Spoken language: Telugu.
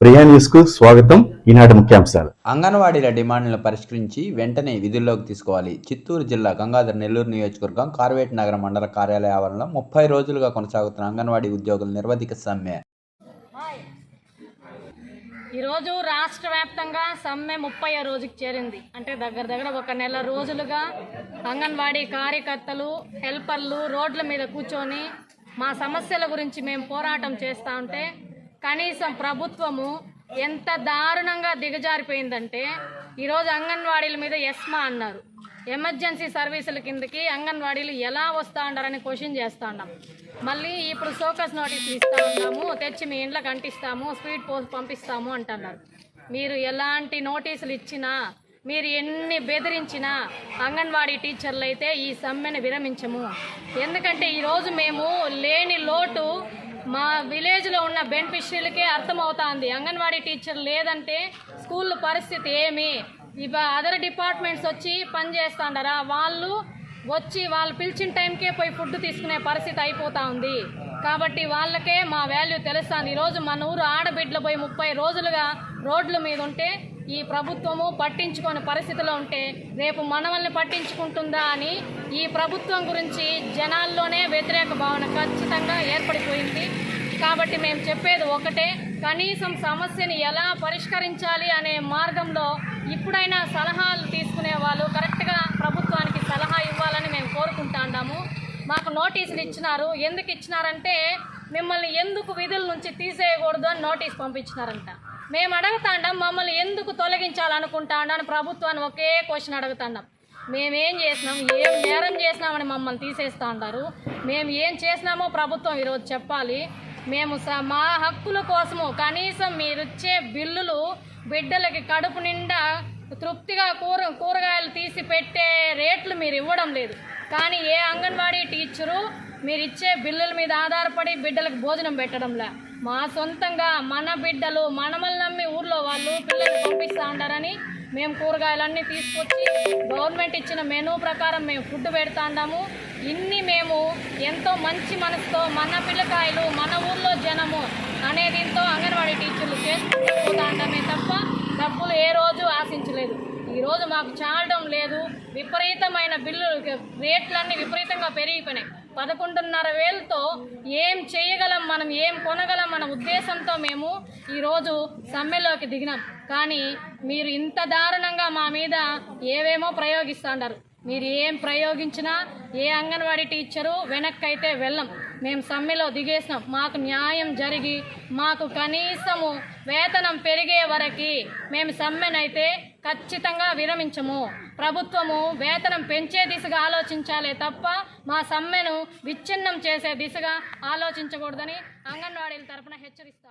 ప్రియా స్వాగతం. ఈనాటి ముఖ్యాంశాలు. అంగన్వాడీల డిమాండ్లను పరిష్కరించి వెంటనే విధుల్లోకి తీసుకోవాలి. చిత్తూరు జిల్లా గంగాధర నెల్లూరు నియోజకవర్గం కార్వేట్ నగర మండల కార్యాలయ ఆవరణలో ముప్పై రోజులుగా కొనసాగుతున్న అంగన్వాడీ ఉద్యోగుల నిర్వధిక సమ్మె. ఈరోజు రాష్ట్ర వ్యాప్తంగా సమ్మె ముప్పై రోజుకి చేరింది. అంటే దగ్గర దగ్గర ఒక నెల రోజులుగా అంగన్వాడీ కార్యకర్తలు హెల్పర్లు రోడ్ల మీద కూర్చొని మా సమస్యల గురించి మేము పోరాటం చేస్తూ ఉంటే కనీసం ప్రభుత్వము ఎంత దారుణంగా దిగజారిపోయిందంటే ఈరోజు అంగన్వాడీల మీద ఎస్మా అన్నారు. ఎమర్జెన్సీ సర్వీసుల కిందకి అంగన్వాడీలు ఎలా వస్తా ఉండారని క్వశ్చన్ చేస్తా ఉన్నాం మళ్ళీ ఇప్పుడు సోకస్ నోటీసులు ఇస్తా ఉన్నాము తెచ్చి మీ ఇంట్లో కంటిస్తాము స్పీడ్ పోస్ట్ పంపిస్తాము అంటున్నారు. మీరు ఎలాంటి నోటీసులు ఇచ్చినా మీరు ఎన్ని బెదిరించినా అంగన్వాడీ టీచర్లు అయితే ఈ సమ్మెను విరమించము. ఎందుకంటే ఈరోజు మేము లేని లోటు మా విలేజ్లో ఉన్న బెనిఫిషరీలకే అర్థమవుతోంది. అంగన్వాడీ టీచర్ లేదంటే స్కూల్ పరిస్థితి ఏమి? ఇవ అదర్ డిపార్ట్మెంట్స్ వచ్చి పనిచేస్తాండరా వాళ్ళు వచ్చి వాళ్ళు పిలిచిన టైంకే పోయి ఫుడ్ తీసుకునే పరిస్థితి అయిపోతూ ఉంది కాబట్టి వాళ్ళకే మా వాల్యూ తెలుస్తుంది. ఈరోజు మన ఊరు ఆడబిడ్డలు పోయి ముప్పై రోజులుగా రోడ్ల మీద ఉంటే ఈ ప్రభుత్వము పట్టించుకోని పరిస్థితిలో ఉంటే రేపు మనవల్ని పట్టించుకుంటుందా అని ఈ ప్రభుత్వం గురించి జనాల్లోనే వ్యతిరేక భావన ఖచ్చితంగా ఏర్పడిపోయింది. కాబట్టి మేము చెప్పేది ఒకటే కనీసం సమస్యని ఎలా పరిష్కరించాలి అనే మార్గంలో ఇప్పుడైనా సలహాలు తీసుకునే వాళ్ళు కరెక్ట్గా ప్రభుత్వానికి సలహా ఇవ్వాలని మేము కోరుకుంటాండాము మాకు నోటీసులు ఇచ్చినారు. ఎందుకు ఇచ్చినారంటే మిమ్మల్ని ఎందుకు విధుల నుంచి తీసేయకూడదు అని నోటీస్ పంపించినారంట. మేము అడుగుతాండాం మమ్మల్ని ఎందుకు తొలగించాలనుకుంటాండని ప్రభుత్వాన్ని ఒకే క్వశ్చన్ అడుగుతాండం. మేమేం చేసినాం ఏం నేరం చేసినామని మమ్మల్ని తీసేస్తా ఉంటారు మేము ఏం చేసినామో ప్రభుత్వం ఈరోజు చెప్పాలి. మేము స- మా హక్కుల కోసము కనీసం మీరు ఇచ్చే బిల్లులు బిడ్డలకి కడుపు నిండా తృప్తిగా కూర కూరగాయలు తీసి పెట్టే రేట్లు మీరు ఇవ్వడం లేదు. కానీ ఏ అంగన్వాడీ టీచరు మీరు ఇచ్చే బిల్లుల మీద ఆధారపడి బిడ్డలకు భోజనం పెట్టడంలా? మా సొంతంగా మన బిడ్డలు మనమల్ని నమ్మి ఊర్లో వాళ్ళు పిల్లలు పంపిస్తూ ఉంటారని మేము కూరగాయలన్నీ తీసుకొచ్చి గవర్నమెంట్ ఇచ్చిన మెనూ ప్రకారం మేము ఫుడ్ పెడతా ఉన్నాము ఇన్ని మేము ఎంతో మంచి మనసుతో మన పిల్లకాయలు మన ఊర్లో జనము అనే దీంతో అంగన్వాడీ టీచర్లు చేసుకుంటూ పోతా ఉండమే తప్ప డబ్బులు ఏ రోజు ఆశించలేదు. ఈరోజు మాకు చాలడం లేదు. రకమైన బిల్లు రేట్లన్నీ విపరీతంగా పెరిగిపోయినాయి. పదకొండున్నర వేలతో ఏం చేయగలం మనం ఏం కొనగలం అన్న ఉద్దేశంతో మేము ఈరోజు సమ్మెలోకి దిగినాం. కానీ మీరు ఇంత దారుణంగా మా మీద ఏవేమో ప్రయోగిస్తున్నారు మీరు ఏం ప్రయోగించినా ఏ అంగన్వాడీ టీచరు వెనక్కి అయితే వెళ్ళం. మేము సమ్మెలో దిగేసినాం. మాకు న్యాయం జరిగి మాకు కనీసము వేతనం పెరిగే వరకు మేము సమ్మెనైతే ఖచ్చితంగా విరమించము. ప్రభుత్వము వేతనం పెంచే దిశగా ఆలోచించాలే తప్ప మా సమ్మెను విచ్ఛిన్నం చేసే దిశగా ఆలోచించకూడదని అంగన్వాడీల తరపున హెచ్చరిస్తా